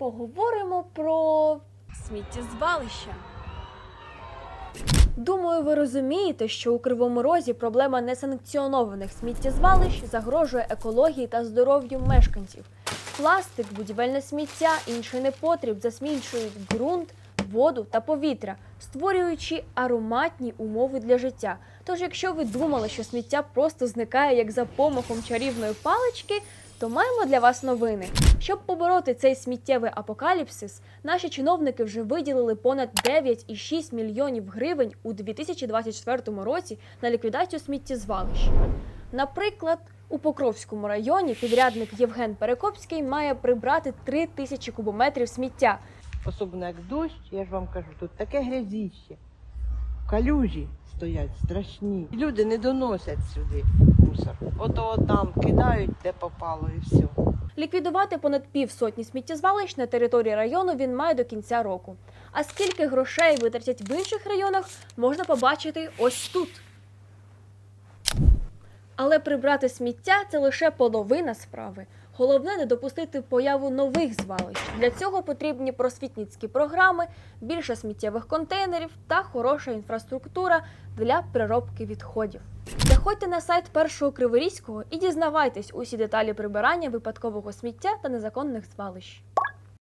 поговоримо про сміттєзвалища. Думаю, ви розумієте, що у Кривому Розі проблема несанкціонованих сміттєзвалищ загрожує екології та здоров'ю мешканців. Пластик, будівельне сміття, інший непотріб засмічують ґрунт, воду та повітря, створюючи ароматні умови для життя. Тож, якщо ви думали, що сміття просто зникає як за помахом чарівної палички, то маємо для вас новини. Щоб побороти цей сміттєвий апокаліпсис, наші чиновники вже виділили понад 9,6 мільйонів гривень у 2024 році на ліквідацію сміттєзвалищ. Наприклад, у Покровському районі підрядник Євген Перекопський має прибрати 3 тисячі кубометрів сміття. Особливо як дощ, я ж вам кажу, тут таке грязіще. Калюжі стоять страшні. Люди не доносять сюди мусор. Ото там кидають, де попало, і все. Ліквідувати понад півсотні сміттєзвалищ на території району він має до кінця року. А скільки грошей витратять в інших районах, можна побачити ось тут. Але прибрати сміття це лише половина справи. Головне не допустити появу нових звалищ. Для цього потрібні просвітницькі програми, більше сміттєвих контейнерів та хороша інфраструктура для переробки відходів. Заходьте на сайт першого Криворізького і дізнавайтесь усі деталі прибирання випадкового сміття та незаконних звалищ.